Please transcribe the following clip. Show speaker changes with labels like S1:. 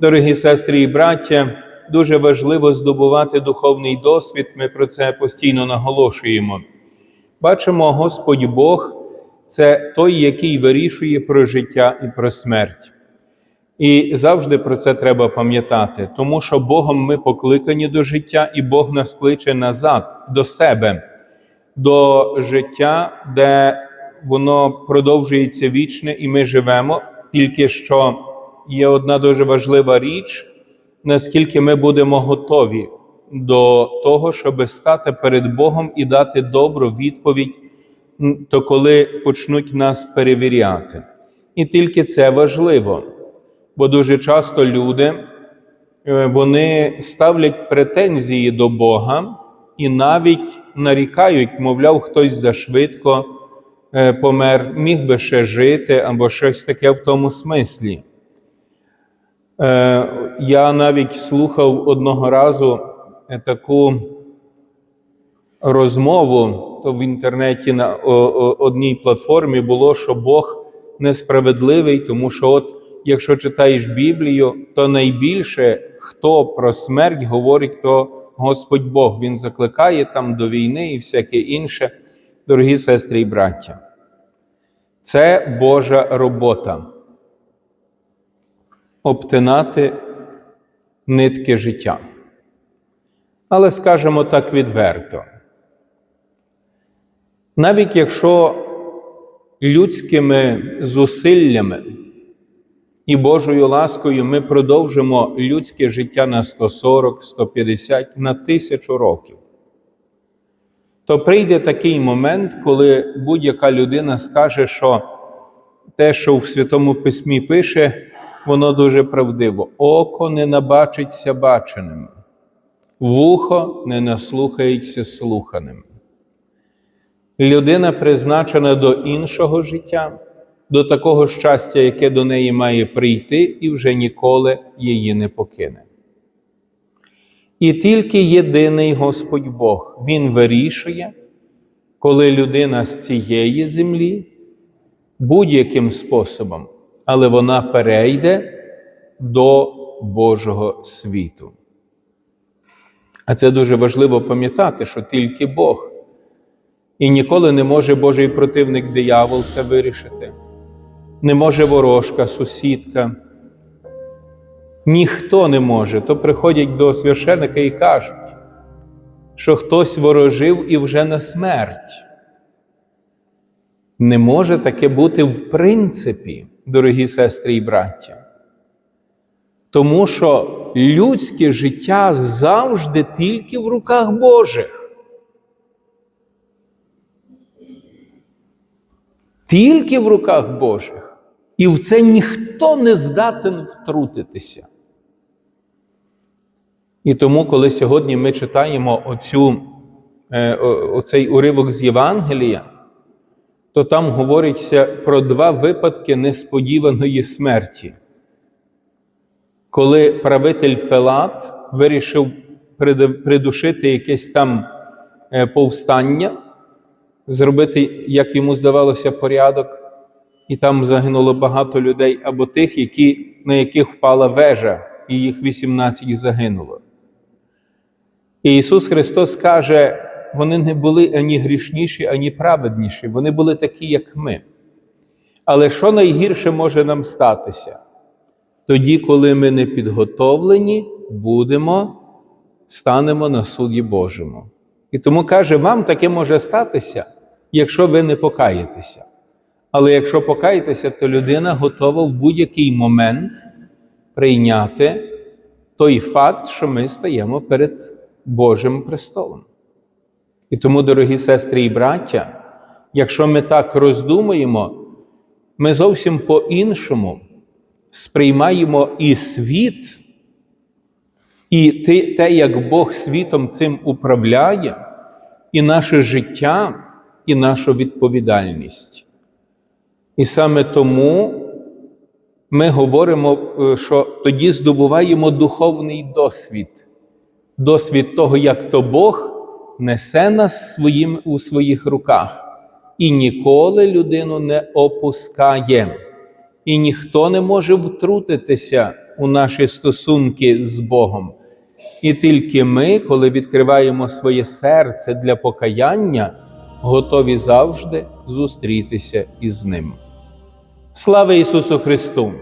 S1: Дорогі сестри і браття, дуже важливо здобувати духовний досвід, ми про це постійно наголошуємо. Бачимо, Господь Бог це той, який вирішує про життя і про смерть. І завжди про це треба пам'ятати, тому що Богом ми покликані до життя, і Бог нас кличе назад до себе, до життя, де воно продовжується вічне, і ми живемо. Тільки що є одна дуже важлива річ, наскільки ми будемо готові до того, щоб стати перед Богом і дати добру відповідь, то коли почнуть нас перевіряти. І тільки це важливо, бо дуже часто люди е, вони ставлять претензії до Бога і навіть нарікають, мовляв, хтось зашвидко е, помер, міг би ще жити або щось таке в тому смислі. Е, Я навіть слухав одного разу е, таку розмову, то в інтернеті на одній платформі було, що Бог несправедливий, тому що, от, якщо читаєш Біблію, то найбільше хто про смерть говорить, то Господь Бог. Він закликає там до війни і всяке інше, дорогі сестри і браття. Це Божа робота обтинати нитки життя. Але скажемо так відверто. Навіть якщо людськими зусиллями і Божою ласкою ми продовжимо людське життя на 140, 150, на тисячу років, то прийде такий момент, коли будь-яка людина скаже, що те, що в Святому Письмі пише, воно дуже правдиво. Око не набачиться баченим, вухо не наслухається слуханим. Людина призначена до іншого життя, до такого щастя, яке до неї має прийти, і вже ніколи її не покине. І тільки єдиний Господь Бог, Він вирішує, коли людина з цієї землі будь-яким способом, але вона перейде до Божого світу. А це дуже важливо пам'ятати, що тільки Бог. І ніколи не може Божий противник диявол це вирішити. Не може ворожка, сусідка. Ніхто не може. То приходять до священика і кажуть, що хтось ворожив і вже на смерть. Не може таке бути в принципі, дорогі сестри і браття. Тому що людське життя завжди тільки в руках Божих. Тільки в руках Божих. І в це ніхто не здатен втрутитися. І тому, коли сьогодні ми читаємо оцю, е, оцей уривок з Євангелія, то там говориться про два випадки несподіваної смерті. Коли правитель Пилат вирішив придушити якесь там е, повстання, зробити, як йому здавалося, порядок, і там загинуло багато людей, або тих, які, на яких впала вежа, і їх 18 загинуло. І Ісус Христос каже, вони не були ані грішніші, ані праведніші, вони були такі, як ми. Але що найгірше може нам статися? Тоді, коли ми не підготовлені, будемо, станемо на суді Божому. І тому каже, вам таке може статися, якщо ви не покаєтеся. Але якщо покаєтеся, то людина готова в будь-який момент прийняти той факт, що ми стаємо перед Божим престолом. І тому, дорогі сестри і браття, якщо ми так роздумуємо, ми зовсім по-іншому сприймаємо і світ, і те, як Бог світом цим управляє, і наше життя, і нашу відповідальність. І саме тому ми говоримо, е, що тоді здобуваємо духовний досвід, досвід того, як то Бог несе нас своїм, у своїх руках і ніколи людину не опускає. І ніхто не може втрутитися у наші стосунки з Богом. І тільки ми, коли відкриваємо своє серце для покаяння, готові завжди зустрітися із Ним. Слава Ісусу Христу!